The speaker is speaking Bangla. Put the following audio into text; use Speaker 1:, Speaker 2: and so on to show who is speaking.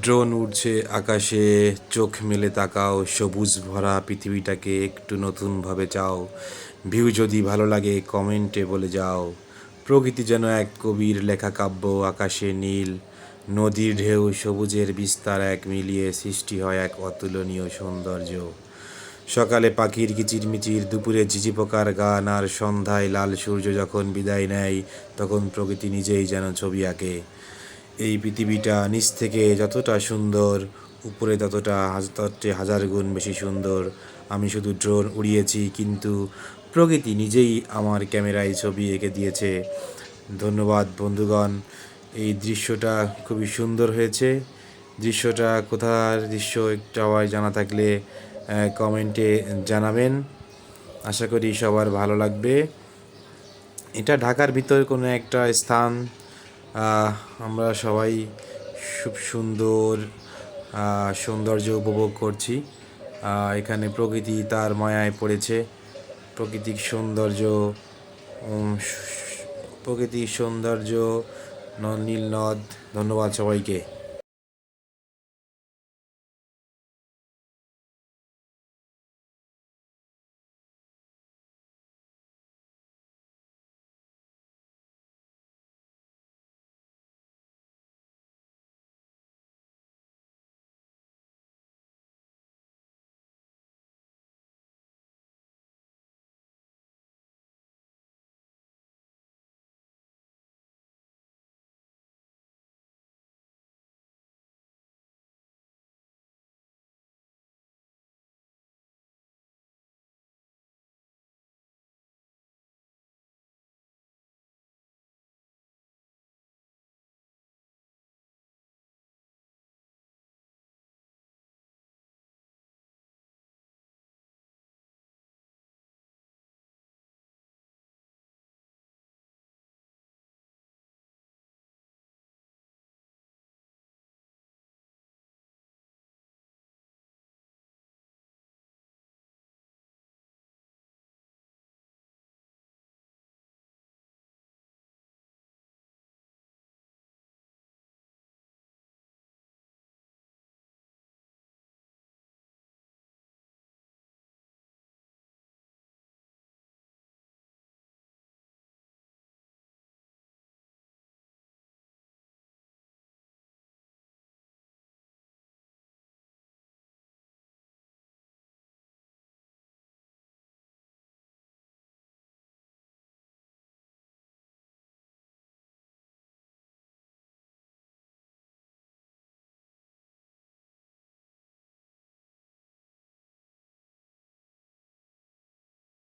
Speaker 1: ড্রোন উঠছে আকাশে চোখ মেলে তাকাও, সবুজ ভরা পৃথিবীটাকে একটু নতুনভাবে চাও। ভিউ যদি ভালো লাগে, কমেন্টে বলে যাও। প্রকৃতি যেন এক কবির লেখা কাব্য, আকাশে নীল, নদীর ঢেউ, সবুজের বিস্তার এক মিলিয়ে সৃষ্টি হয় এক অতুলনীয় সৌন্দর্য। সকালে পাখির কিচিরমিচির, দুপুরে ঝিঝি পোকার গান, আর সন্ধ্যায় লাল সূর্য যখন বিদায় নেয়, তখন প্রকৃতি নিজেই যেন ছবি আঁকে। এই পৃথিবীটা নিচ থেকে যতটা সুন্দর, উপরে ততটা তার চেয়ে হাজার গুণ বেশি সুন্দর। আমি শুধু ড্রোন উড়িয়েছি, কিন্তু প্রকৃতি নিজেই আমার ক্যামেরায় ছবি এঁকে দিয়েছে। ধন্যবাদ, বন্ধুগণ। এই দৃশ্যটা খুবই সুন্দর হয়েছে। দৃশ্যটা কোথার দৃশ্য একটু জানা থাকলে কমেন্টে জানাবেন। আশা করি সবার ভালো লাগবে। এটা ঢাকার ভিতর কোনো একটা স্থান আমরা সবাই খুব সুন্দর সৌন্দর্য উপভোগ করছি। এখানে প্রকৃতি তার মায়ায় পড়েছে। প্রকৃতিক সৌন্দর্য প্রকৃতির সৌন্দর্য নীল নদ, ধন্যবাদ সবাইকে।